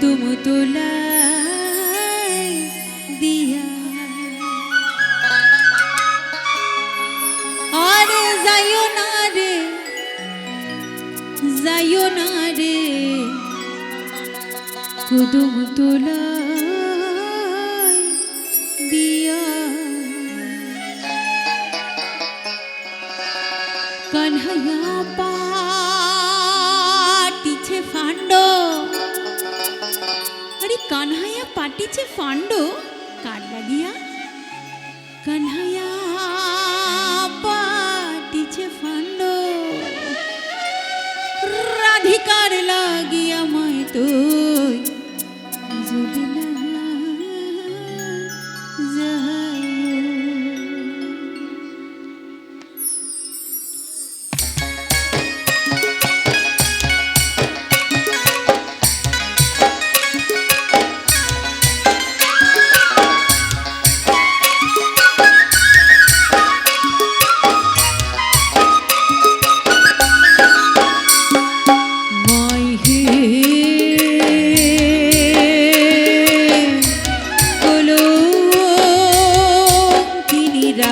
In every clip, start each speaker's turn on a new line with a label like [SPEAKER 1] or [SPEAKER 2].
[SPEAKER 1] তুম তোলা দিয়া। আরে যাইও না রে যাইও না রে। কুদুম তোলা কাটিছে ফান্ডো কার লাগিয়া কানহাই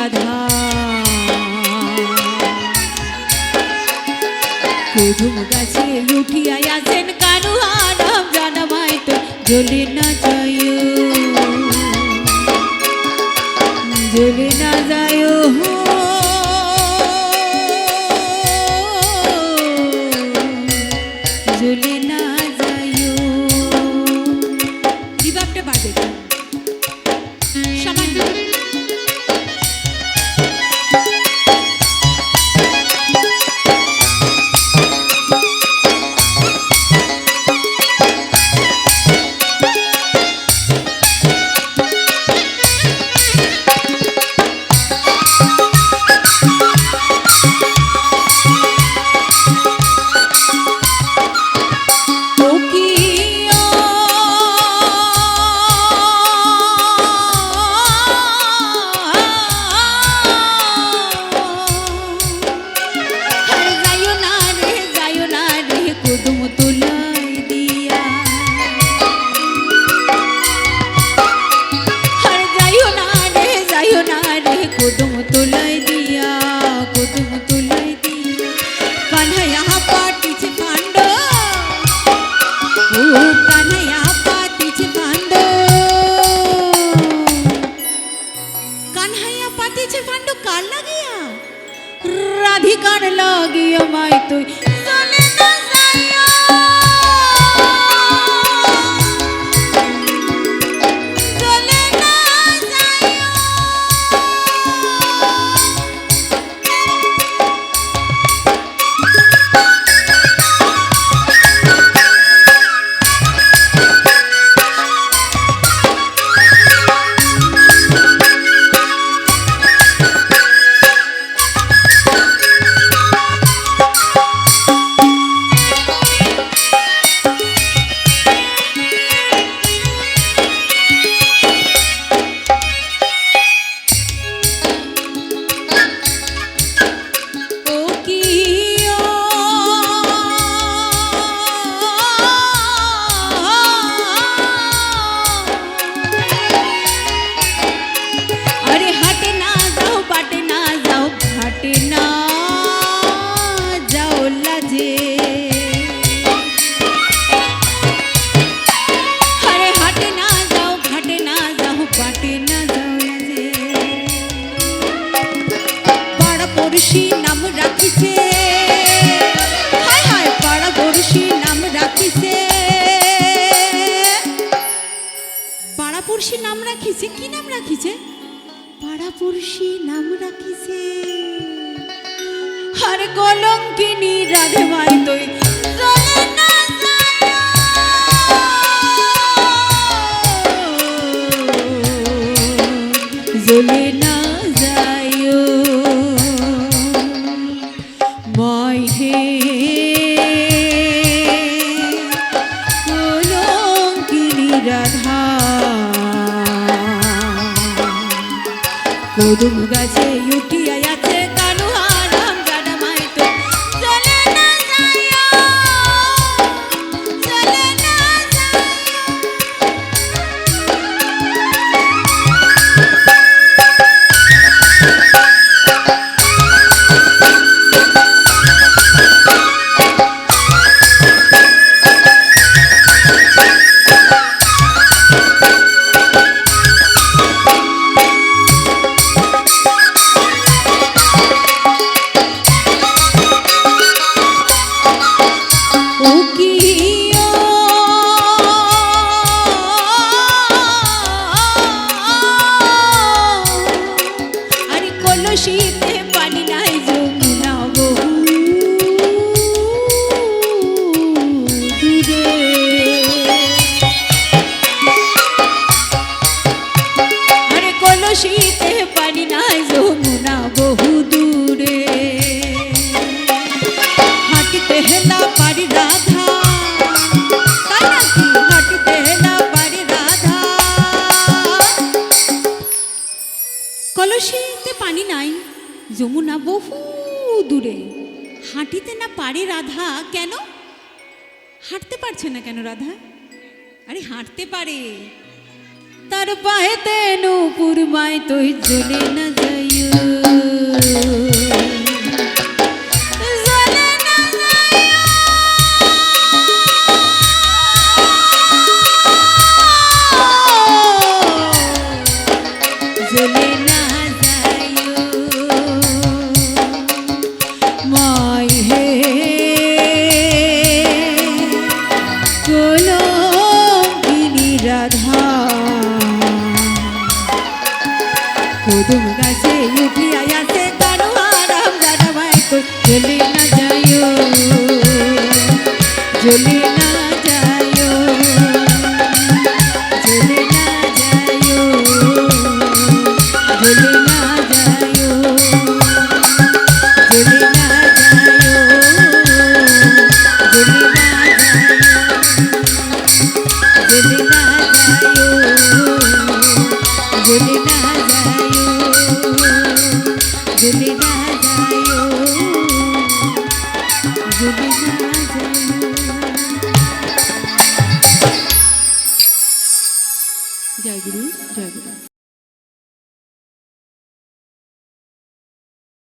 [SPEAKER 1] রাধা। কুধুম গাছে লুঠিয়া আছেন কানুয়া নাম জানামাই তো জ্বলে না যায় জ্বলে না যায় tôi রাখিছে? কি নাম রাখিছে? পাড়া পড়শি নাম রাখিছে। আর কলঙ্কিনী রাধে ভাই তুই রাধা കൊതുകുക ചെയ്യുട്ടിയ কলসিতে পানি নাই, যমুনা বহু দূরে। হাঁটিতে না পারে রাধা কেন? হাঁটতে পারছে না কেন রাধা? আরে হাঁটতে পারে। তার পাহেতে নূপুর মায় তুই ঝুলে না जुली জয় গুরু জয় গুরু।